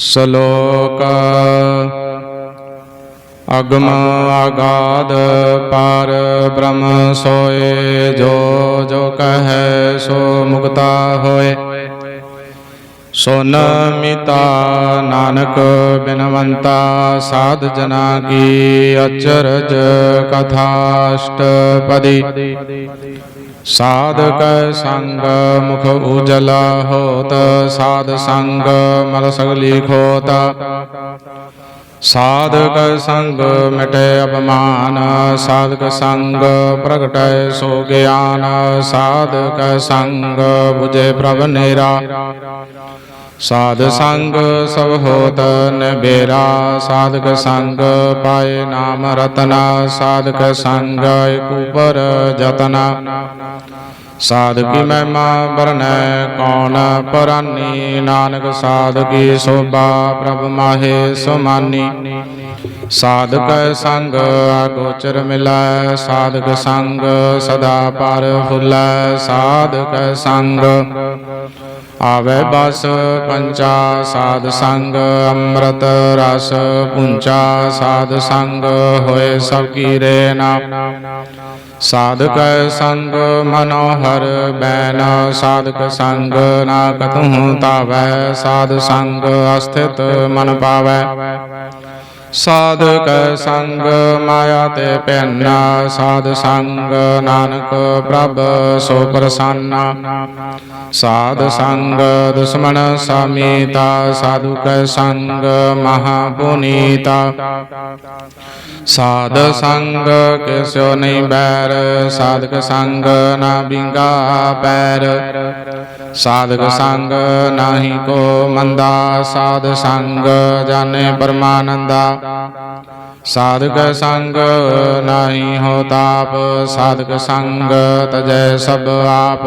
ਸ਼ਲੋਕ। ਅਗਮ ਆਗਾਦ ਪਾਰ ਬ੍ਰਹਮ ਸੋਏ, ਜੋ ਜੋ ਕਹੈ ਸੋ ਮੁਕਤਾ ਹੋਏ। ਸੁਨ ਮਿਤਾ ਨਾਨਕ ਬਿਨਵੰਤਾ, ਸਾਧ ਜਨਾ ਕੀ ਅਚਰਜ ਕਥਾਸ਼ਟਪਦੀ। ਸਾਧਕ ਸੰਗ ਮੁਖ ਉਜਲਾ ਹੋਤ, ਸਾਧ ਸੰਗ ਮਲ ਸਗਲੀ ਖੋਤ। ਸਾਧਕ ਸੰਗ ਮਿਟੇ ਅਪਮਾਨ, ਸਾਧਕ ਸੰਗ ਪ੍ਰਗਟੈ ਸੋ ਗਿਆਨ। ਸਾਧਕ ਸੰਗ 부ਜੇ ਪ੍ਰਭ ਨੇਰਾ। ਸਾਧ ਸੰਗ ਸਭ ਹੋਤ ਨਿਬੇਰਾ ਸਾਧਕ ਸੰਗ ਪਾਏ ਨਾਮ ਰਤਨਾ, ਸਾਧਕ ਸੰਗ ਏਕ ਉਪਰ ਜਤਨਾ। ਸਾਧਕੀ ਮਹਿਮਾ ਬਰਨੈ ਕੌਣ ਪਰਾਨੀ? ਨਾਨਕ ਸਾਧਕੀ ਸੋਭਾ, ਪ੍ਰਭ ਮਾਹੇ ਸੁਮਾਨੀ। ਸਾਧਕ ਸੰਗ ਅਗੋਚਰ ਮਿਲੈ, ਸਾਧਕ ਸੰਗ ਸਦਾ ਪਰ ਫੁੱਲੈ, ਸਾਧਕ ਸੰਗ ਆਵੇ ਬਸ ਪੰਚਾ ਸਾਧ ਸੰਗ, ਅੰਮ੍ਰਿਤ ਰਸ ਪੁੰਚਾ ਸਾਧ ਸੰਗ, ਹੋਏ ਸਭ ਕੀ ਰੇ ਨਾ ਸਾਧਕ ਸੰਗ ਮਨੋਹਰ, ਬੈਨ ਸਾਧਕ ਸੰਗ, ਨਾ ਕਤਹੁ ਤਾਵੈ, ਸਾਧ ਸੰਗ ਅਸਥਿਤ ਮਨ ਪਾਵੈ। ਸਾਧਕ ਸੰਗ ਮਾਇਆ ਤੇ ਪੈਨਾ ਸਾਧ ਸੰਗ ਨਾਨਕ ਪ੍ਰਭ ਸੋ ਪ੍ਰਸੰਨਾ। ਸਾਧ ਸੰਗ ਦੁਸ਼ਮਨ ਸਮੀਤਾ ਸਾਧੂ ਕੈ ਸੰਗ ਮਹਾ ਪੁਨੀਤਾ ਸਾਧ ਸੰਗ ਕਿਸਿਓ ਨਹੀਂ ਬੈਰ, ਸਾਧਕ ਸੰਗ ਨਾ ਬਿੰਗਾ ਪੈਰ। ਸਾਧਕ ਸੰਗ ਨਾਹੀ ਕੋ ਮੰਦਾ, ਸਾਧ ਸੰਗ ਜਾਣੇ ਪਰਮਾਨੰਦਾ। ਸਾਧਕ ਸੰਗ ਨਾਹੀ ਹੋ ਤਾਪ, ਸਾਧਕ ਸੰਗ ਤਜੈ ਸਭ ਆਪ।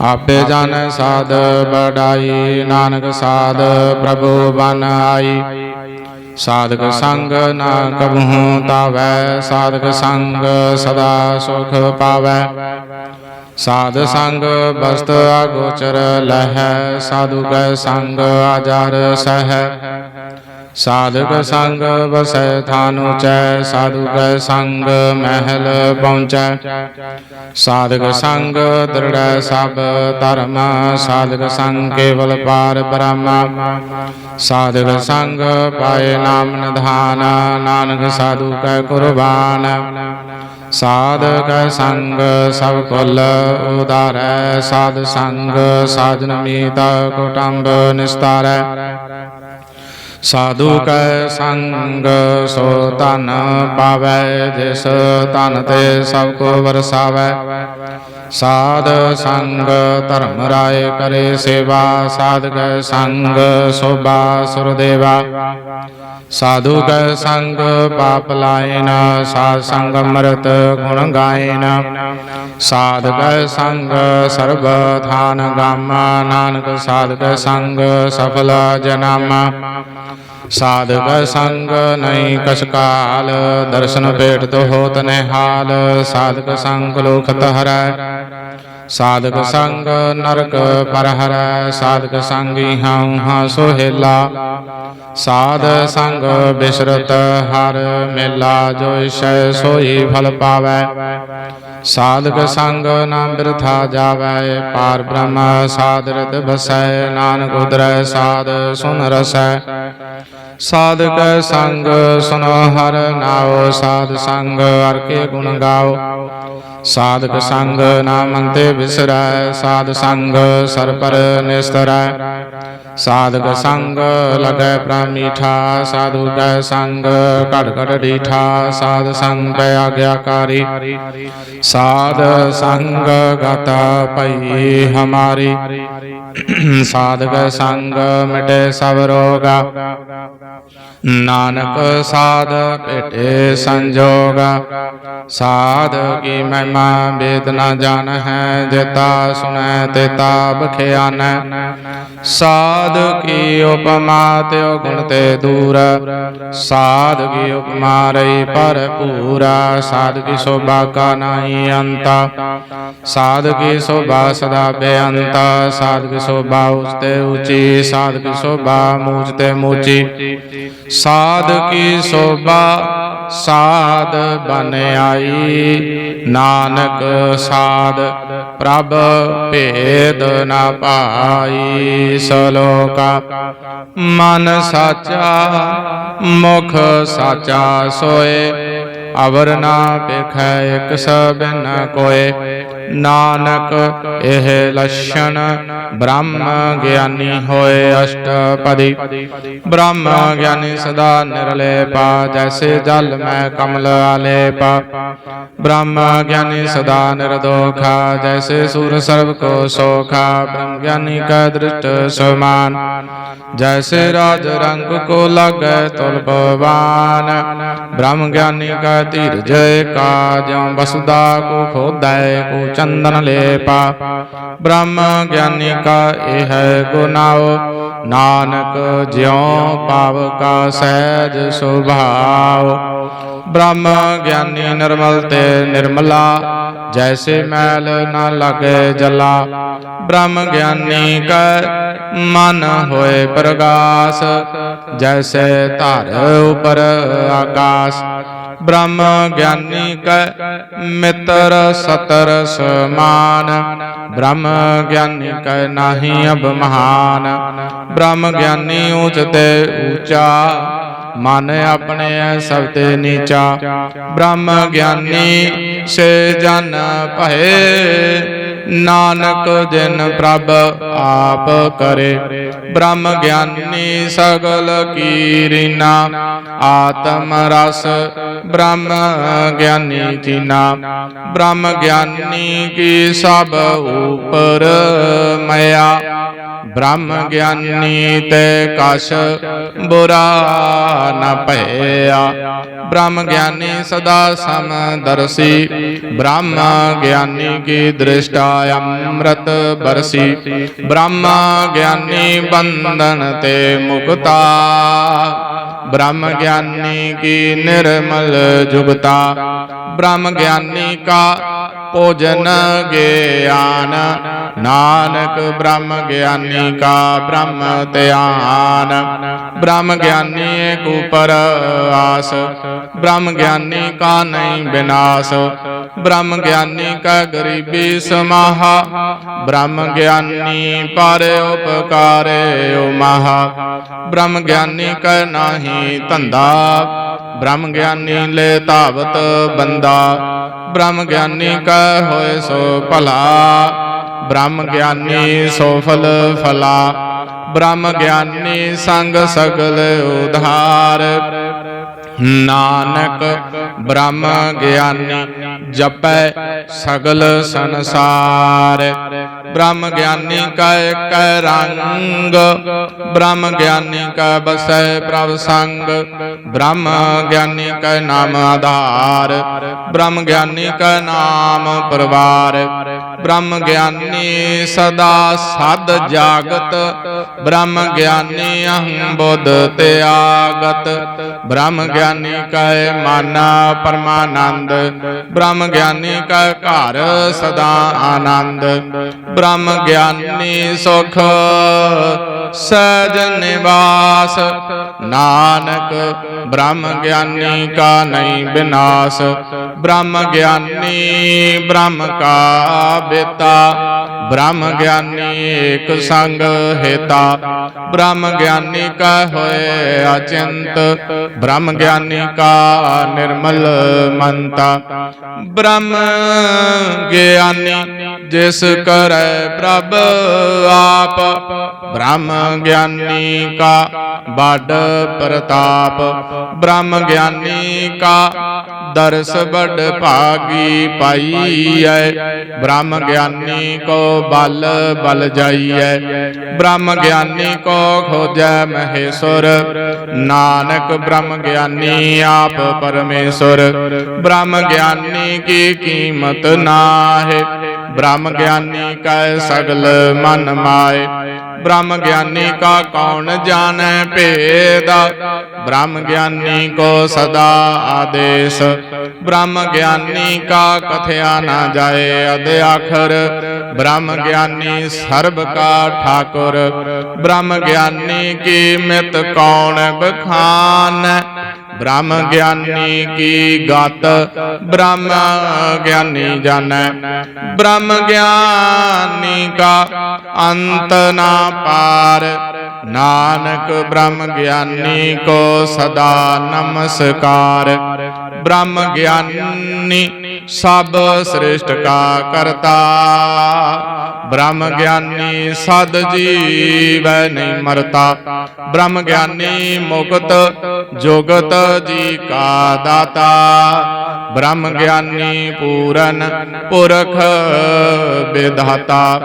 ਆਪੇ ਜਾਣੈ ਸਾਧ ਬੜਾਈ ਨਾਨਕ ਸਾਧ ਪ੍ਰਭੂ ਬਨ ਆਈ। ਸਾਧਕ ਸੰਗ ਨਾ ਕਬਹੂ ਤਾਵੈ, ਸਾਧਕ ਸੰਗ ਸਦਾ ਸੁਖ ਪਾਵੈ। ਸਾਧ ਸੰਗ ਬਸਤ ਅਗੋਚਰ ਲਹੈ ਸਾਧੂ ਕੈ ਸੰਗ ਆਜਾਰ ਸਹਿ। ਸਾਧਕ ਸੰਗ ਵਸੈ ਥਾਨ ਉਚੈ ਸਾਧੂ ਸੰਗ ਮਹਿਲ ਪਹੁੰਚੈ ਸਾਧਕ ਸੰਗ ਦ੍ਰਿੜੈ ਸਭ ਧਰਮ ਸਾਧਕ ਸੰਗ ਕੇਵਲ ਪਾਰ ਬ੍ਰਹਮ ਸਾਧਕ ਸੰਗ ਪਾਏ ਨਾਮ ਨਿਧਾਨ ਨਾਨਕ ਸਾਧੂ ਕੈ ਕੁਰਬਾਨ ਸਾਧਕ ਸੰਗ ਸਭ ਕੁਲ ਉਦਾਰੈ ਸਾਧ ਸੰਗ ਸਾਜਨ ਮੀਤ ਕੁਟੰਬ ਨਿਸਤਾਰੈ ਸਾਧੂ ਕੈ ਸੰਗ ਸੋ ਤਨ ਪਾਵੈ ਜਿਸ ਤਨ ਤੇ ਸਭ ਕੋ ਵਰਸਾਵੈ। ਸਾਧ ਸੰਗ ਧਰਮ ਰਾਏ ਕਰੇ ਸੇਵਾ, ਸਾਧਕ ਸੰਗ ਸੋਭਾ ਸੁਰਦੇਵਾ। ਸਾਧੂ ਕੈ ਸੰਗ ਪਾਪ ਲਾਇਨ, ਸਾਧ ਸੰਗ ਅੰਮ੍ਰਿਤ ਗੁਣ ਗਾਇਨ। ਸਾਧਕ ਸੰਗ ਸਰਬ ਥਾਨ ਗਾਮ, ਨਾਨਕ ਸਾਧਕ ਸੰਗ ਸਫਲ ਜਨਮ। ਸਾਧਕ ਸੰਗ ਨਹੀਂ ਕਛ ਕਾਲ ਦਰਸ਼ਨ ਭੇਟ ਤੋ ਹੋਤ ਨਿਹਾਲ ਸਾਧਕ ਸੰਗ ਲੋਕਤ ਹਰੈ ਸਾਧਕ ਸੰਗ ਨਰਕ ਪਰਹਰੈ, ਸਾਧਕ ਸੰਗੀ ਹਉ ਹਾਂ ਸੁਹੇਲਾ। ਸਾਧ ਸੰਗ ਬਿਸਰਤ ਹਰ ਮੇਲਾ, ਜੋ ਇਸ਼ੈ ਸੋਈ ਫਲ ਪਾਵੈ। ਸਾਧਕ ਸੰਗ ਨਾਮ ਬਿਰਥਾ ਜਾਵੈ, ਪਾਰ ਬ੍ਰਹਮ ਸਾਧਰਤ ਬਸੈ, ਨਾਨਕ ਉਦਰੈ ਸਾਧ ਸੁਨ ਰਸੈ। ਸਾਧਕ ਸੰਗ ਸੁਨੋ ਹਰ ਨਾਉ, ਸਾਧ ਸੰਗ ਹਰ ਗੁਣ ਗਾਓ। ਸਾਧਕ ਸੰਗ ਨਾਮ ਅੰਤੇ ਵਿਸਰੈ ਸਾਧ ਸੰਗ ਸਰ ਪਰ ਨਿਸਤਰੈ। ਸਾਧਕ ਸੰਗ ਲਗੈ ਪ੍ਰਮੀਠਾ, ਸਾਧੂ ਕੈ ਸੰਗ ਘੜ ਘੜ ਡੀਠਾ, ਸਾਧ ਸੰਗ ਆਗਿਆਕਾਰੀ। ਸਾਧ ਸੰਗ ਗਤਾ ਪਈ ਹਮਾਰੀ। ਸਾਧਕ ਸੰਗ ਮਿਟੇ ਸਭ ਰੋਗਾ। ਨਾਨਕ ਸਾਧ ਭੇਟੇ ਸੰਜੋਗ। ਸਾਧ ਕੀ ਮਹਿਮਾ ਵੇਦ ਨ ਜਾਣ ਹੈ ਜੇਤਾ ਸੁਨੈ ਤੇਤਾ ਬਖਿਆਨੈ ਸਾਧ ਕੀ ਉਪਮਾ ਤਿਉ ਗੁਣ ਤੇ ਦੂਰ। ਸਾਧ ਕੀ ਉਪਮਾ ਰਹੀ ਭਰਪੂਰਾ। ਸਾਧ ਕੀ ਸੋਭਾ ਕਾ ਨਾਹੀ ਅੰਤਾ। ਸਾਧ ਕੀ ਸੋਭਾ ਸਦਾ ਬੇਅੰਤਾ। ਸਾਧ ਕੀ ਸੋਭਾ ਉਸਤੇ ਉੱਚੀ। ਸਾਧ ਕੀ ਸੋਭਾ ਮੂਚ ਤੇ ਮੂਚੀ। ਸਾਧ ਕੀ ਸੋਭਾ, ਸਾਧ ਬਨ ਆਈ। ਨਾਨਕ ਸਾਧ, ਪ੍ਰਭ ਭੇਦ ਨਾ ਪਾਈ। ਸਲੋਕਾ, ਮਨ ਸਾਚਾ, ਮੁਖ ਸਾਚਾ ਸੋਏ। ਅਵਰ ਨਾ ਪੇਖੈ ਇਕ ਸਬਨ ਕੋਏ। ਨਾਨਕ, ਇਹ ਲਛਣ ਬ੍ਰਹਮ ਗਿਆਨੀ ਹੋਏ ਅਸ਼ਟਪਦੀ। ਬ੍ਰਹਮ ਗਿਆਨੀ ਸਦਾ ਨਿਰਲੇਪਾ, ਜੈਸੇ ਜਲ ਮੈਂ ਕਮਲ ਆਲੇਪਾ। ਬ੍ਰਹਮ ਗਿਆਨੀ ਸਦਾ ਨਿਰਦੋਖਾ, ਜੈਸੇ ਸੂਰ ਸਰਬ ਕੋ ਸੋਖਾ। ਬ੍ਰਹਮ ਗਿਆਨੀ ਕਾ ਦ੍ਰਿਸ਼ਟ ਸਮਾਨ, ਜੈਸੇ ਰਾਜ ਰੰਗ ਕੋ ਲਾਗੈ ਤੁਲ ਭਵਾਨ ਬ੍ਰਹਮ ਗਿਆਨੀ ਕਾ ਧੀਰਜ ਕਾ ਜਿਉ ਵਸੁਦਾ ਕੋ ਖੋਦੈ ਕੋ ਚੰਦਨ ਲੇਪਾ ਬ੍ਰਹਮ ਗਿਆਨੀ ਕਾ ਇਹ ਹੈ ਗੁਨਾਉ ਨਾਨਕ ਜਿਉ ਪਾਵ ਕਾ ਸਹਿਜ ਸੁਭਾਉ ਬ੍ਰਹਮ ਗਿਆਨੀ ਨਿਰਮਲ ਤੇ ਨਿਰਮਲਾ, ਜੈਸੇ ਮੈਲ ਨਾ ਲਗੇ ਜਲਾ। ਬ੍ਰਹਮ ਗਿਆਨੀ ਕੈ ਮਨ ਹੋਏ ਪ੍ਰਗਾਸ, ਜੈਸੇ ਧਰ ਉਪਰ ਆਕਾਸ। ਬ੍ਰਹਮ ਗਿਆਨੀ ਕੈ ਮਿੱਤਰ ਸਤਰ ਸਮਾਨ। ਬ੍ਰਹਮ ਗਿਆਨੀ ਕੈ ਨਾਹੀ ਅਬ ਮਹਾਨ। ਬ੍ਰਹਮ ਗਿਆਨੀ ਊਚ ਤੇ ਊਚਾ ਮਨ ਆਪਣੇ ਸਭ ਤੇ ਨੀਚਾ। ਬ੍ਰਹਮ ਗਿਆਨੀ ਸੇ ਜਨ ਭਏ ਨਾਨਕ ਜਿਨ ਪ੍ਰਭ ਆਪ ਕਰੇ। ਬ੍ਰਹਮ ਗਿਆਨੀ ਸਗਲ ਕੀਰੀਨਾ। ਆਤਮ ਰਸ ਬ੍ਰਹਮ ਗਿਆਨੀ ਚੀਨਾ ਬ੍ਰਹਮ ਗਿਆਨੀ ਕੀ ਸਭ ਉਪਰ ਮਇਆ ਬ੍ਰਹਮ ਗਿਆਨੀ ਤੇ ਕਛ ਬੁਰਾ ਨ ਭਇਆ। ਬ੍ਰਹਮ ਗਿਆਨੀ ਸਦਾ ਸਮਦਰਸੀ ਬ੍ਰਹਮ ਗਿਆਨੀ ਕੀ ਦ੍ਰਿਸ਼ਟਾ ਅੰਮ੍ਰਿਤ ਬਰਸੀ। ਬ੍ਰਹਮ ਗਿਆਨੀ ਬੰਧਨ ਤੇ ਮੁਕਤਾ। ਬ੍ਰਹਮ ਗਿਆਨੀ ਕੀ ਨਿਰਮਲ ਜੁਗਤਾ ਬ੍ਰਹਮ ਗਿਆਨੀ ਕਾ ਭੋਜਨ ਗਿਆਨ ਨਾਨਕ ਬ੍ਰਹਮ ਗਿਆਨੀ ਕਾ ਬ੍ਰਹਮ ਧਿਆਨ ਬ੍ਰਹਮ ਗਿਆਨੀ ਏਕ ਉਪਰ ਆਸ ਬ੍ਰਹਮ ਗਿਆਨੀ ਕਾ ਨਹੀਂ ਬਿਨਾਸ਼ ਬ੍ਰਹਮ ਗਿਆਨੀ ਕਾ ਗਰੀਬੀ ਸਮਾਹਾ ਬ੍ਰਹਮ ਗਿਆਨੀ ਪਰ ਉਪਕਾਰੇ ਉਮਹਾ ਬ੍ਰਹਮ ਗਿਆਨੀ ਕਾ ਨਾਹੀ ਧੰਦਾ, ਬ੍ਰਹਮ ਗਿਆਨੀ ਲੈ ਧਾਵਤ ਬੰਦਾ। ਬ੍ਰਹਮ ਗਿਆਨੀ ਕਾ ਹੋਏ ਸੋ ਭਲਾ। ਬ੍ਰਹਮ ਗਿਆਨੀ ਸੋ ਫਲ ਫਲਾ। ਬ੍ਰਹਮ ਗਿਆਨੀ ਸੰਗ ਸਗਲ ਉਧਾਰ। ਨਾਨਕ ਬ੍ਰਹਮ ਗਿਆਨੀ ਜਪੈ ਸਗਲ ਸੰਸਾਰ। ਬ੍ਰਹਮ ਗਿਆਨੀ ਕਾ ਇੱਕ ਰੰਗ, ਬ੍ਰਹਮ ਗਿਆਨੀ ਕਾ ਬਸੈ ਪ੍ਰਭ ਸੰਗ। ਬ੍ਰਹਮ ਗਿਆਨੀ ਕਾ ਨਾਮ ਆਧਾਰ, ਬ੍ਰਹਮ ਗਿਆਨੀ ਕਾ ਨਾਮ ਪਰਵਾਰ। ਬ੍ਰਹਮ ਗਿਆਨੀ ਸਦਾ ਸਦ ਜਾਗਤ, ਬ੍ਰਹਮ ਗਿਆਨੀ ਅਹੰ ਬੁੱਧ ਤਿਆਗਤ ਬ੍ਰਹਮ ਗਿਆਨੀ ਕੈ ਮਾਨਾ ਪਰਮਾਨੰਦ, ਬ੍ਰਹਮ ਗਿਆਨੀ ਕੈ ਘਰ ਸਦਾ ਆਨੰਦ। ਬ੍ਰਹਮ ਗਿਆਨੀ ਸੁਖ ਸਜ ਨਿਵਾਸ, ਨਾਨਕ ਬ੍ਰਹਮ ਗਿਆਨੀ ਕਾ ਨਹੀਂ ਬਿਨਾਸ਼। ਬ੍ਰਹਮ ਗਿਆਨੀ ਬ੍ਰਹਮ ਕਾ ਬੇਤਾ ਬ੍ਰਹਮ ਗਿਆਨੀ ਏਕ ਸੰਗ ਹੇਤਾ। ਬ੍ਰਹਮ ਗਿਆਨੀ ਕਾ ਹੋਏ ਅਚਿੰਤ। ਬ੍ਰਹਮ ਗਿਆਨੀ ਕਾ ਨਿਰਮਲ ਮੰਤਾ। ਬ੍ਰਹਮ ਗਿਆਨੀ ਜਿਸ ਕਰੈ ਪ੍ਰਭ ਆਪ। ਬ੍ਰਹਮ ਗਿਆਨੀ ਕਾ ਬੜ ਪ੍ਰਤਾਪ। ਬ੍ਰਹਮ ਗਿਆਨੀ ਕਾ ਦਰਸ ਬੜ ਭਾਗੀ ਪਾਈ ਪਾਈਐ ਬ੍ਰਹਮ ਗਿਆਨੀ ਕੋ ਬਲ ਬਲ ਜਾਈਐ। ਬ੍ਰਹਮ ਗਿਆਨੀ ਕੋ ਖੋਜੈ ਮਹੇਸ਼ੁਰ। ਨਾਨਕ ਬ੍ਰਹਮ ਗਿਆਨੀ ਆਪ ਪਰਮੇਸ਼ੁਰ। ਬ੍ਰਹਮ ਗਿਆਨੀ ਕੀ ਕੀਮਤ ਨਾਹਿ। ਬ੍ਰਹਮ ਗਿਆਨੀ ਕੈ ਸਗਲ ਮਨ ਮਾਏ। ਬ੍ਰਹਮ ਗਿਆਨੀ ਕਾ ਕੌਣ ਜਾਣੈ ਭੇਦਾ। ਬ੍ਰਹਮ ਗਿਆਨੀ ਕੋ ਸਦਾ ਆਦੇਸ਼। ਬ੍ਰਹਮ ਗਿਆਨੀ ਕਾ ਕਥਿਆ ਨਾ ਜਾਏ ਅਦ ਆਖਰ ਬ੍ਰਹਮ ਗਿਆਨੀ ਸਰਬ ਕਾ ਠਾਕੁਰ। ਬ੍ਰਹਮ ਗਿਆਨੀ ਕੀ ਮਿਤ ਕੌਣ ਬਖਾਨ? ਬ੍ਰਹਮ ਗਿਆਨੀ ਕੀ ਗਤ? ਬ੍ਰਹਮ ਗਿਆਨੀ ਜਾਣੈ ਬ੍ਰਹਮ ਗਿਆਨੀ ਕਾ ਅੰਤ ਨਾ ਪਾਰ। ਨਾਨਕ ਬ੍ਰਹਮ ਗਿਆਨੀ ਕੋ ਸਦਾ ਨਮਸਕਾਰ। ਬ੍ਰਹਮ ਗਿਆਨੀ ਸਭ ਸ੍ਰਿਸ਼ਟ ਕਾ ਕਰਤਾ। ਬ੍ਰਹਮ ਗਿਆਨੀ ਸਦ ਜੀਵੈ ਨਹੀਂ ਮਰਤਾ। ਬ੍ਰਹਮ ਗਿਆਨੀ ਮੁਕਤ ਜੁਗਤ ਜੀ ਕਾ ਦਾਤਾ। ਬ੍ਰਹਮ ਗਿਆਨੀ ਪੂਰਨ ਪੁਰਖ ਵਿਧਾਤਾ।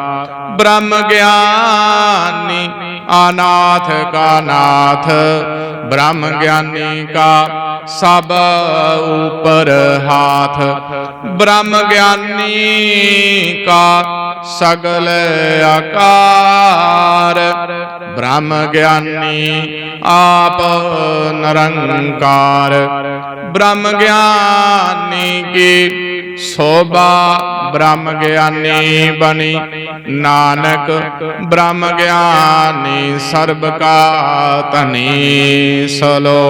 ਬ੍ਰਹਮ ਗਿਆਨੀ ਅਨਾਥ ਕਾ ਨਾਥ ਬ੍ਰਹਮ ਗਿਆਨੀ ਕਾ ਸਭ ਉਪਰ ਹਾਥ ਬ੍ਰਹਮ ਗਿਆਨੀ ਕਾ ਸਗਲ ਆਕਾਰ ਬ੍ਰਹਮ ਗਿਆਨੀ ਆਪ ਨਿਰੰਕਾਰ। ਬ੍ਰਹਮ ਗਿਆਨੀ ਕੀ ਸੋਭਾ ਬ੍ਰਹਮ ਗਿਆਨੀ ਬਣੀ। ਨਾਨਕ ਬ੍ਰਹਮ ਗਿਆਨੀ ਸਰਬ ਕਾ ਧਨੀ ਸਲੋ।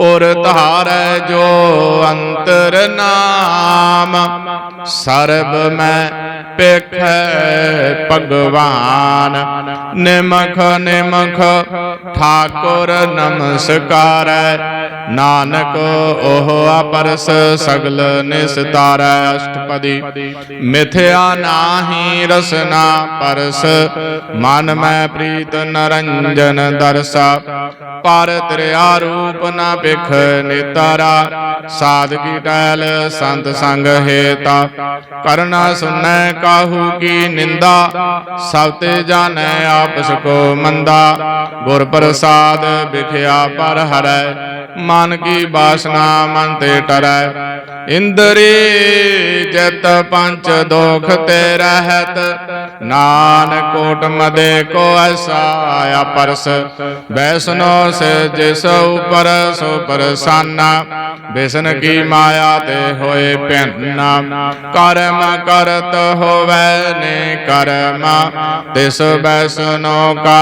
ਔਰ ਧਾਰੈ ਜੋ ਅੰਤਰ ਨਾਮ। ਸਰਬ ਮੈਂ ਪੇਖੈ ਭਗਵਾਨ। ਨਿਮਖ ਨਿਮਖ ਠਾਕੁਰ ਨਮਸਕਾਰੈ। ਨਾਨਕ ਉਹ ਆਪਰਸ ਸਗਲ ਨਿਸਤਾਰੈ ਅਸ਼ਟਪਦੀ। ਮਿਥਿਆ ਨਾਹੀ ਰਸਨਾ ਪਰਸ, ਮਨ ਮੈਂ ਪ੍ਰੀਤ ਨਰੰਜਨ ਦਰਸਾ। ਪਰ ਤ੍ਰਿਆ ਰੂਪ ਨਾ ਬਿਖ ਨਿਤਾਰਾ, ਸਾਧਕੀ ਟੈਲ ਸੰਤ ਸੰਗ ਹੇਤਾ। ਕਰਨਾ ਸੁਨੈ ਕਾਹੂ ਕੀ ਨਿੰਦਾ, ਸਭ ਤੇ ਜਾਣੈ ਆਪਸ ਕੋ ਮੰਦਾ। ਗੁਰ ਪ੍ਰਸਾਦ ਵਿਖਿਆ ਪਰ ਹਰੈ ਮਨ ਕੀ ਬਾਸਨਾ ਮਨ ਤੇ ਟਰੈ। ਇੰਦਰੀ ਜਤ ਪੰਚ ਦੋਖ ਤੇ ਰਹਿਤ। ਨਾਨਕ ਕੋਟ ਮਦੇ ਕੋ ਐਸਾ ਆਪਰਸ ਬੈਸਨੋ ਸੇ ਜਿਸ ਉਪਰ ਸੋ ਪਰਸਾਨਾ। ਬਿਸਨ ਕੀ ਮਾਇਆ ਤੇ ਹੋਏ ਭਿੰਨਾ ਕਰਮ ਕਰਤ ਹੋਵੇ ਨੇ ਕਰਮ। ਤਿਸ ਬੈਸਨੋ ਕਾ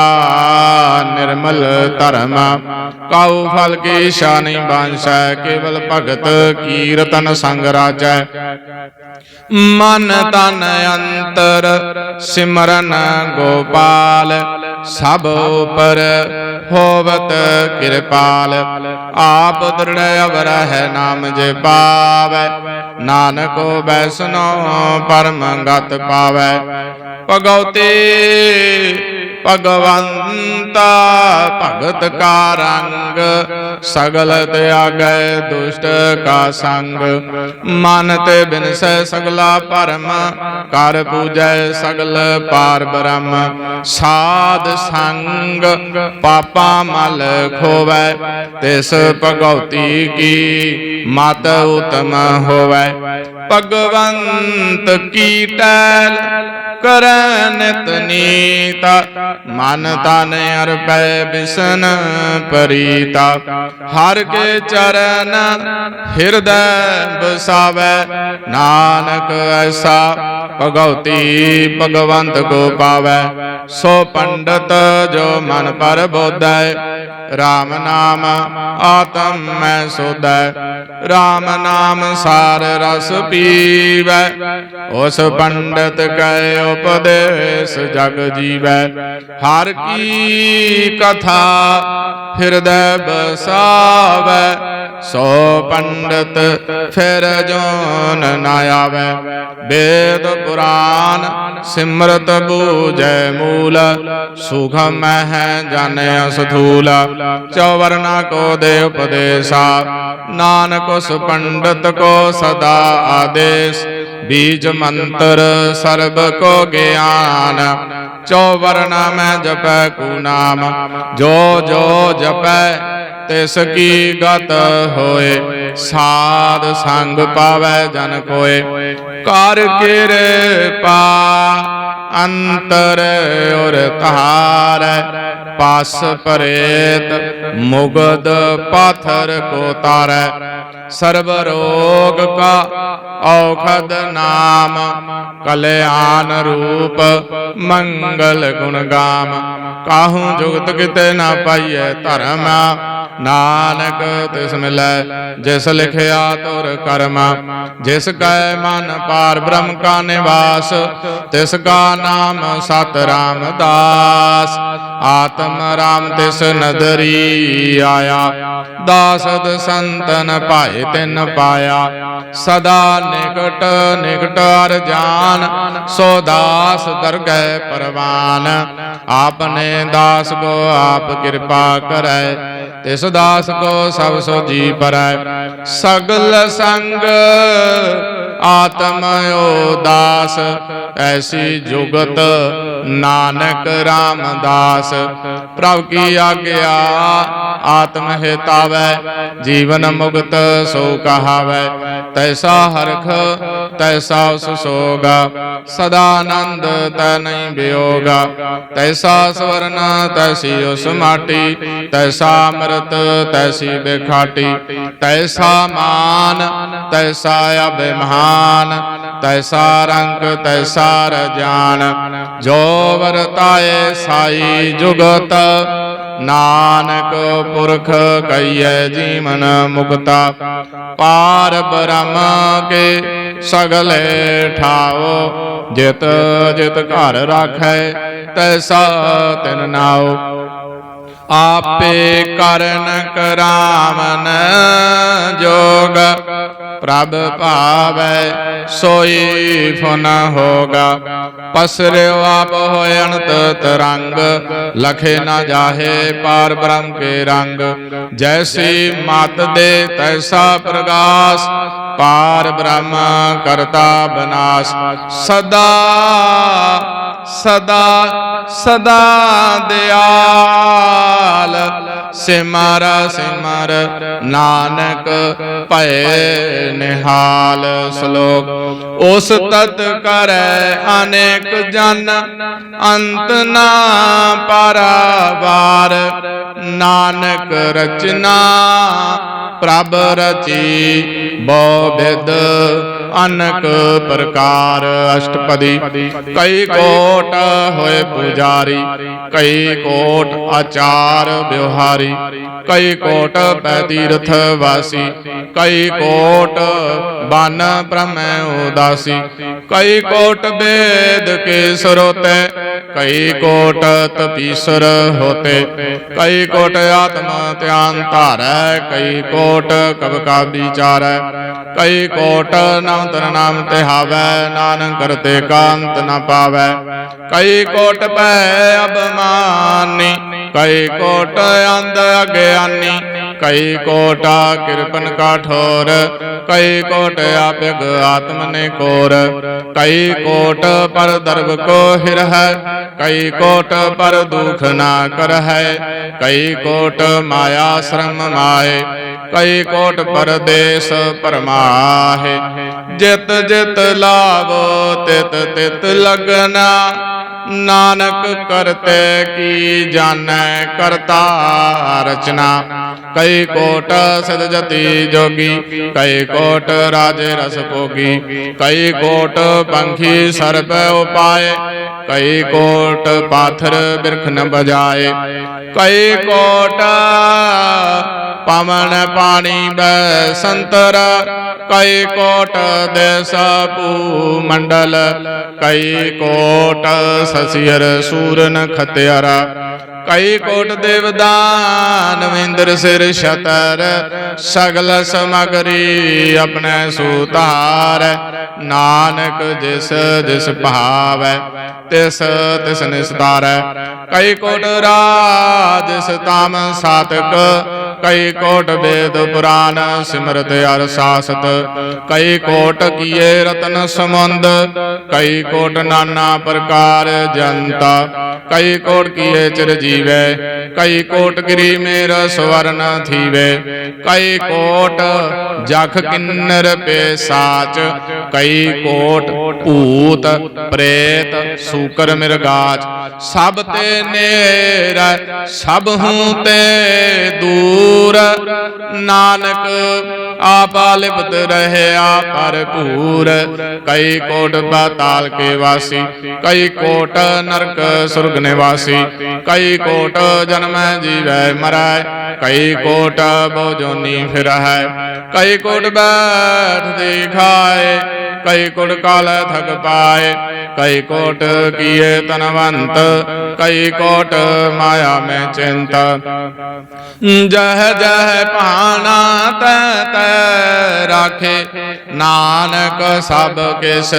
ਨਿਰਮਲ ਧਰਮ। ਕਾਉ ਫਲ ਕੀ ਸ਼ਾਨੀ ਬਾਂਸੈ, ਕੇਵਲ ਭਗਤ ਕੀਰਤਨ ਸੰਗ ਰਾਜੈ। ਮਨ ਤਨ ਅੰਤਰ ਸਿਮਰਨ ਗੋਪਾਲ, ਸਭ ਉਪਰ ਹੋਵਤ ਕਿਰਪਾਲ। ਆਪ ਦ੍ਰਿੜ ਅਵਰ ਹੈ ਨਾਮ ਜੇ ਪਾਵੈ, ਨਾਨਕੋ ਬੈਸਨੋ ਪਰਮ ਗਤ ਪਾਵੈ। ਭਗਉਤੇ ਭਗਵੰਤਾ, ਭਗਤ ਕਾ ਰੰਗ, ਸਗਲ ਤਿਆਗੈ ਦੁਸ਼ਟ ਕਾ ਸੰਗ। ਮਨ ਤੇ ਬਿਨਸੈ ਸਗਲਾ ਭਰਮ, ਕਰ ਪੂਜੈ ਸਗਲ ਪਾਰ ਬ੍ਰਹਮ। ਸਾਧ ਸੰਗ ਪਾਪਾ ਮਲ ਖੋਵੈ, ਤਿਸ ਭਗਉਤੀ ਕੀ ਮਤ ਉਤਮ ਹੋਵੈ। ਭਗਵੰਤ ਕੀ ਟੈਲ ਕਰੈ ਨਿਤ ਨੀਤਾ, ਮਨ ਤਨ ਅਰਪੈ ਬਿਸਨ ਪਰੀਤਾ। ਹਰ ਕੇ ਚਰਨ ਹਿਰਦੈ ਬਸਾਵੈ, ਨਾਨਕ ਐਸਾ ਭਗਉਤੀ ਭਗਵੰਤ ਕੋ ਪਾਵੈ। ਸੋ ਪੰਡਤ ਜੋ ਮਨ ਪਰ ਬੋਧੈ RAM ਨਾਮ ਆਤਮ ਮੈਂ ਸੋਧੈ। RAM ਨਾਮ ਸਾਰ ਰਸ ਪੀਵੈ, ਉਸ ਪੰਡਤ ਕੈ ਉਪਦੇਸ਼ ਜਗ ਜੀਵੈ। ਹਰ ਕੀ ਕਥਾ ਹਿਰਦੈ ਬਸਾਵੈ, ਸੋ ਪੰਡਤ ਫਿਰ ਜੋਨ ਨਾ ਆਵੈ। ਵੇਦ ਪੁਰਾਨ ਸਿਮਰਤ ਬੂਝੈ ਮੂਲ, ਸੁਖ ਮਹਿ ਜਾਣਿ ਸਥੂਲ ਚੌਵਰਨਾ ਕੋ ਦੇ ਉਪਦੇਸਾ, ਨਾਨਕ ਉਸ ਪੰਡਤ ਕੋ ਸਦਾ ਆਦੇਸ਼। ਬੀਜ ਮੰਤਰ ਸਰਬ ਕੋ ਗਿਆਨ, ਚੋ ਵਰਨਾ ਮੈਂ ਜਪੈ ਕੂ ਨਾਮ, ਜੋ ਜੋ ਜਪੈ ਤਿਸ ਕੀ ਗਤ ਹੋਏ, ਸਾਧ ਸੰਗ ਪਾਵੈ ਜਨ ਕੋਏ। ਕਰ ਕਿਰਪਾ ਅੰਤਰ ਔਰ ਧਾਰੈ, ਪਾਸ ਪਰੇਤ ਮੁਗਦ ਪਾਥਰ ਕੋ ਤਾਰੈ। ਸਰਬ ਰੋਗ ਕਾ ਔਖਦ ਨਾਮ, ਕਲਿਆਣ ਰੂਪ, ਮੰਗਲ ਗੁਣ ਗਾਮ। ਕਾਹੂ ਜੁਗਤ ਕਿਤੇ ਨਾ ਪਾਈਐ ਧਰਮ, ਨਾਨਕ ਤਿਸ ਮਿਲੈ ਜਿਸ ਲਿਖਿਆ ਤੁਰ ਕਰਮ। ਜਿਸ ਕੈ ਮਨ ਪਾਰ ਬ੍ਰਹਮ ਕਾ ਨਿਵਾਸ, ਤਿਸ ਕਾ ਨਾਮ ਸਤ ਰਾਮਦਾਸ ਆਤਮ ਰਾਮ ਤਿਸ ਨਦਰੀ ਆਇਆ, ਦਾਸਦ ਸੰਤਨ ਭਾਏ ਤਿਨ ਪਾਇਆ, ਸਦਾ ਨਿਕਟ ਨਿਕਟ ਅਰ ਜਾਨ, ਸੋ ਦਾਸ ਦਰਗਹਿ ਪਰਵਾਨ। ਆਪਨੇ ਦਾਸ ਕੋ ਆਪ ਕਿਰਪਾ ਕਰੈ ਤਿਸ ਦਾਸ ਕੋ ਸਭ ਸੋ ਜੀ ਪਰੈ। ਸਗਲ ਸੰਗ ਆਤਮ ਦਾਸ, ਐਸੀ ਜੁਗਤ ਨਾਨਕ ਰਾਮਦਾਸ। ਪ੍ਰਭ ਕੀ ਆਗਿਆ, ਆਤਮ ਹਿਤਾਵੈ ਜੀਵਨ ਮੁਕਤ ਸੋ ਕਹਾਵੈ। ਤੈਸਾ ਹਰਖ, ਤੈਸਾ ਉਸ ਸੋਗਾ, ਸਦਾ ਆਨੰਦ ਤੈ ਨਹੀਂ ਬਿਯੋਗਾ। ਤੈਸਾ ਸਵਰਨ, ਤੈਸੀ ਉਸ ਮਾਟੀ, ਤੈਸਾ ਅੰਮ੍ਰਿਤ ਤੈਸੀ ਬਿਖਾਟੀ ਤੈਸਾ ਮਾਨ, ਤੈਸਾ ਅਭਿਮਾਨ, ਤੈਸਾ ਰੰਗ, ਤੈਸਾ ਰਜਾਨ। ਜੋ ਵਰਤਾਏ ਸਾਈ ਜੁਗਤ, ਨਾਨਕ ਪੁਰਖ ਕਈਐ ਜੀਵਨ ਮੁਕਤਾ। ਪਾਰ ਬ੍ਰਹਮ ਕੇ ਸਗਲੇ ਠਾਓ, ਜਿਤ ਜਿਤ ਘਰ ਰਾਖੈ, ਤੈਸਾ ਤਿਨ ਨਾਉ। ਆਪੇ ਕਰਨ ਕਰਾਵਨ ਜੋਗ, ਪ੍ਰਭ ਭਾਵੈ ਸੋਈ ਫੁਨ ਹੋਗਾ। ਪਸਰਿਓ ਆਪ ਹੋਏ ਅਨੰਤ ਤਰੰਗ, ਲਖੇ ਨਾ ਜਾਹੇ ਪਾਰ ਬ੍ਰਹਮ ਕੇ ਰੰਗ। ਜੈਸੀ ਮਤ ਦੇ ਤੈਸਾ ਪ੍ਰਗਾਸ, ਪਾਰ ਬ੍ਰਹਮ ਕਰਤਾ ਬਨਾਸ। ਸਦਾ ਸਦਾ ਸਦਾ ਦਿਆ। ਦਿਆਲ ਸਿਮਰ ਸਿਮਰ, ਨਾਨਕ ਭਏ ਨਿਹਾਲ ਸ਼ਲੋਕ। ਉਸ ਤਤ ਕਰੈ ਅਨੇਕ ਜਨ, ਅੰਤ ਨਾ ਪਰਵਾਰ। ਨਾਨਕ ਰਚਨਾ ਪ੍ਰਭ ਰਚੀ ਬੋ ਬਿਦ ਅਨਕ ਪ੍ਰਕਾਰ ਅਸ਼ਟਪਦੀ। ਕਈ ਕੋਟ ਹੋਏ ਪੁਜਾਰੀ, ਕਈ ਕੋਟ ਆਚਾਰ ਵਿਵਹਾਰੀ। ਕਈ ਕੋਟ ਪੈ ਤੀਰਥ ਵਾਸੀ, ਕਈ ਕੋਟ ਬਨ ਬ੍ਰਹਮੈ ਉਦਾਸੀ। ਕਈ ਕੋਟ ਵੇਦ ਕੇ ਸਰੋਤੇ, ਕਈ ਕੋਟ ਤਪੀਸਰ ਹੋਤੇ। ਕਈ ਕੋਟ ਆਤਮ ਧਿਆਨ ਧਾਰੈ, ਕਈ ਕੋਟ ਕੋਟ ਕਬ ਕਾਬੀ ਵਿਚਾਰੈ ਕਈ ਕੋਟ ਨਾਮ ਤਨ ਨਾਮ ਤੇ ਹਾਵੈ ਨਾਨਕ ਕਰਤੇ ਕਾਂਤ ਨ ਪਾਵੈ। ਕਈ ਕੋਟ ਪੈ ਅਬਮਾਨੀ ਕਈ ਕੋਟ ਅੰਧ ਅਗਿਆਨੀ। ਕਈ ਕੋਟਾ ਕਿਰਪਨ ਕਾਠੋਰ, ਕਈ ਕੋਟ ਆਪਿਗ ਆਤਮ ਨੇ ਕੋਰ ਕਈ ਕੋਟ ਪਰ ਦਰਬ ਕੋ ਹਿਰਹਿ ਕਈ ਕੋਟ ਪਰ ਦੁਖ ਨਾ ਕਰ ਹੈ। ਕਈ ਕੋਟ ਮਾਇਆ ਸ਼ਰਮ ਮਾਏ, ਕਈ ਕੋਟ ਪਰਦੇਸ ਪਰਮਾਹੇ। ਜਿਤ ਜਿਤ ਲਾਵੋ, ਤਿਤ ਤਿਤ ਲਗਨਾ ਨਾਨਕ ਕਰਤੇ ਕੀ ਜਾਣੈ ਕਰਤਾ ਰਚਨਾ। ਕਈ ਕੋਟ ਸਿਧ ਜੋਗੀ, ਕਈ ਕੋਟ ਰਾਜੇ ਰਸ ਭੋਗੀ। ਕਈ ਕੋਟ ਪੰਖੀ ਸਰਬ ਉਪਾਏ, ਕਈ ਕੋਟ ਪਾਥਰ ਬਿਰਖ ਨ ਬਜਾਏ। ਕਈ ਕੋਟ ਪਵਨ ਪਾਣੀ ਬੈ ਸੰਤਰ ਕਈ ਕੋਟ ਦੇਸ ਪੂ ਮੰਡਲ। ਕਈ ਕੋਟ ਸਸਿਰ ਸੂਰਨ ਖਤਿਆਰਾ ਕਈ ਕੋਟ ਦੇਵਦਾਨ ਵਿੰਦਰ ਸਿਰ ਸ਼ਤਰ ਸਗਲ ਸਮਗਰੀ ਆਪਣੇ ਸੂਤਾਰ। ਨਾਨਕ ਜਿਸ ਜਿਸ ਭਾਵੈ, ਤਿਸ ਤਿਸ ਨਿਸਤਾਰੈ। ਕਈ ਕੋਟ ਰਾਜ ਸਤਾਮ ਸਾਤਕ, ਕਈ ਕੋਟ ਵੇਦ ਪੁਰਾਨ ਸਿਮਰਤ ਅਰ ਸਾਸਤ। ਕਈ ਕੋਟ ਕੀਏ ਰਤਨ ਸਮੁੰਦ, ਕਈ ਕੋਟ ਨਾਨਾ ਪ੍ਰਕਾਰ ਜਨਤਾ। ਕਈ ਕੋਟ ਕੀਏ ਚਿਰ ਜੀਵੈ, ਕਈ ਕੋਟ ਗਰੀ ਮੇਰ ਸਵਰਨ ਥੀਵੇ। ਕਈ ਕੋਟ ਜਖ ਕਿੰਨਰ ਪੇ ਸਾਚ ਕਈ ਕੋਟ ਭੂਤ ਪ੍ਰੇਤ ਸੂਕਰ ਮਿਰਗਾਚ ਸਭ ਤੇ ਨੇਰ, ਸਭ ਹੂੰ ਤੇ ਦੂਰ। ਨਾਨਕ ਆਪਾ ਲਿਪਤ ਰਹਿਆ ਭਰਪੂਰ। ਕਈ ਕੋਟ ਪਾਤਾਲ ਕੇ ਵਾਸੀ, ਕਈ ਕੋਟ ਨਰਕ ਸੁਰਗ ਨਿਵਾਸੀ। ਕਈ ਕੋਟ ਜਨਮੈ ਜੀਵੈ ਮਰੈ, ਕਈ ਕੋਟ ਬਹੁ ਜੋਨੀ ਫਿਰਹਿ। ਕਈ ਕੋਟ ਬੈਠ ਦਿਖਾਏ ਕਈ ਕੋਟ ਕਾਲ ਥਕ ਪਾਏ, ਕਈ ਕੋਟ ਕੀਏ ਤਨਵੰਤ, ਕਈ ਕੋਟ ਮਾਇਆ ਮੈਂ ਚਿੰਤ। ਜਹ ਜਹ ਭਾਣਾ ਤੈ ਤੈ ਰਾਖੇ, ਨਾਨਕ ਸਭ ਕਿਸ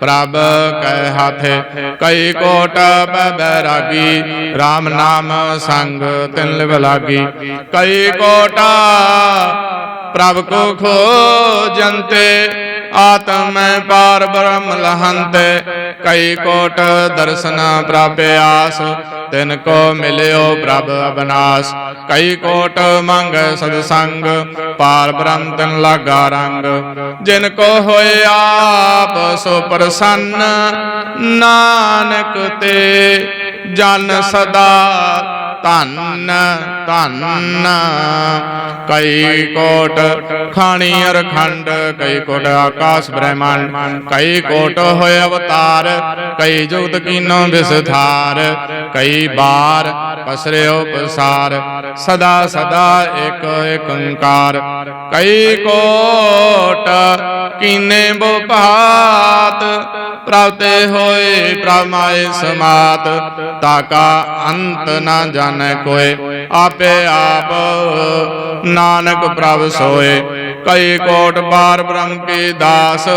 ਪ੍ਰਭ ਕੈ ਹਾਥੇ। ਕਈ ਕੋਟ ਪੈ ਬੈਰਾਗੀ RAM ਨਾਮ ਸੰਗ ਤਿਨ ਲਿਵ ਲਾਗੀ ਕਈ ਕੋਟਾ ਪ੍ਰਭ ਕੋ ਖੋਜੰਤੇ ਆਤਮ ਪਾਰ ਬ੍ਰਹਮ ਲਹੰਤ, ਕਈ ਕੋਟ ਦਰਸ਼ਨ ਪ੍ਰਾਪਿਆਸ ਤਿਨ ਕੋ ਮਿਲਿਓ ਪ੍ਰਭ ਅਬਨਾਸ। ਕਈ ਕੋਟ ਮੰਗ ਸਦ ਸੰਗ, ਪਾਰ ਬ੍ਰਹਮ ਤਿਨ ਲਾਗਾ ਰੰਗ। ਜਿਨ ਕੋ ਹੋਏ ਆਪ ਸੋ ਪ੍ਰਸੰਨ, ਨਾਨਕ ਤੇ ਜਨ ਸਦਾ ਧੰਨ ਧੰਨ, ਕਈ ਕੋਟ ਖਾਣੀ ਅਰ ਕਈ ਕੋਟ ਆਕਾਸ਼ ਬ੍ਰਹਮੰਡ, ਕਈ ਕੋਟ ਹੋਏ ਅਵਤਾਰ, ਕਈ ਜੁਗਤ ਕੀਨੋ ਵਿਸਥਾਰ, ਕਈ ਬਾਰ ਪਸਰਿਓ ਪਸਾਰ, ਸਦਾ ਸਦਾ ਏਕ ਏਕੰਕਾਰ। ਕਈ ਕੋਟ ਕੀਨੇ ਬੋ ਭਾਤ ਹੋਏ ਪ੍ਰਮਾਏ ਸਮਾਤ ਤਾਕਾ ਅੰਤ ਨਾ ਜਾ ਜਾਣੈ ਕੋਏ ਆਪੇ ਆਪ ਨਾਨਕ ਪ੍ਰਭ ਸੋਏ। ਕਈ ਕੋਟ ਬਾਰ ਬ੍ਰਹਮ ਕੇ ਦਾਸ,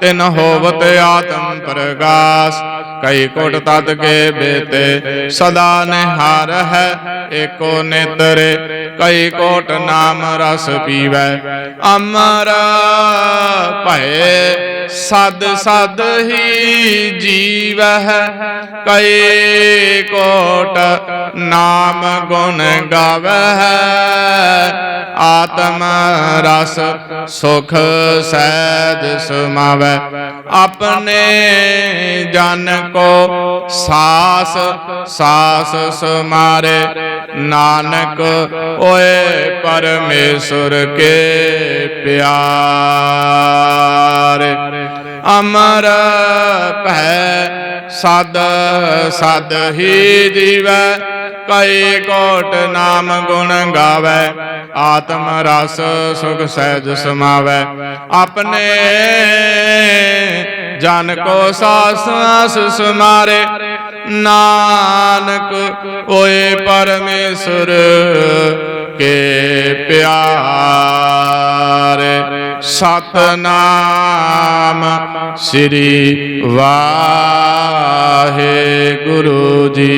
ਤਿਨ ਹੋਵਤ ਆਤਮ ਪ੍ਰਗਾਸ। ਕਈ ਕੋਟ ਤਤ ਕੇ ਬੇਤੇ, ਸਦਾ ਨਿਹਾਰ ਹੈ ਏਕੋ ਨੇਤਰੇ ਕਈ ਕੋਟ ਨਾਮ ਰਸ ਪੀਵੈ। ਅਮਰ ਭਏ, ਸਦ ਸਦ ਹੀ ਜੀਵਹਿ ਕਈ ਕੋਟ ਨਾਮ ਗੁਣ ਗਾਵਹਿ। ਆਤਮ ਰਸ ਸੁਖ ਸਹਿਜ ਸਮਾਵੈ ਆਪਣੇ ਜਨ ਕੋ ਸਾਸ ਸਾਸ ਸਮਾਰੇ। ਨਾਨਕ ਓਏ ਪਰਮੇਸ਼ਰ ਕੇ ਪਿਆਰੇ। ਅਮਰ ਭੈ ਸਦ ਸਦ ਹੀ ਜੀਵੈ, ਕਈ ਕੋਟ ਨਾਮ ਗੁਣ ਗਾਵੈ। ਆਤਮ ਰਸ ਸੁਖ ਸਹਿਜ ਸਮਾਵੈ। ਆਪਣੇ ਜਨ ਕੋ ਸਾਸ ਸਾਸ ਸਮਾਰੇ ਨਾਨਕ ਓਏ ਪਰਮੇਸ਼ਰ ਕੇ ਪਿਆਰੇ। ਸਤਨਾਮ ਸ੍ਰੀ ਵਾਹਿਗੁਰੂ ਜੀ।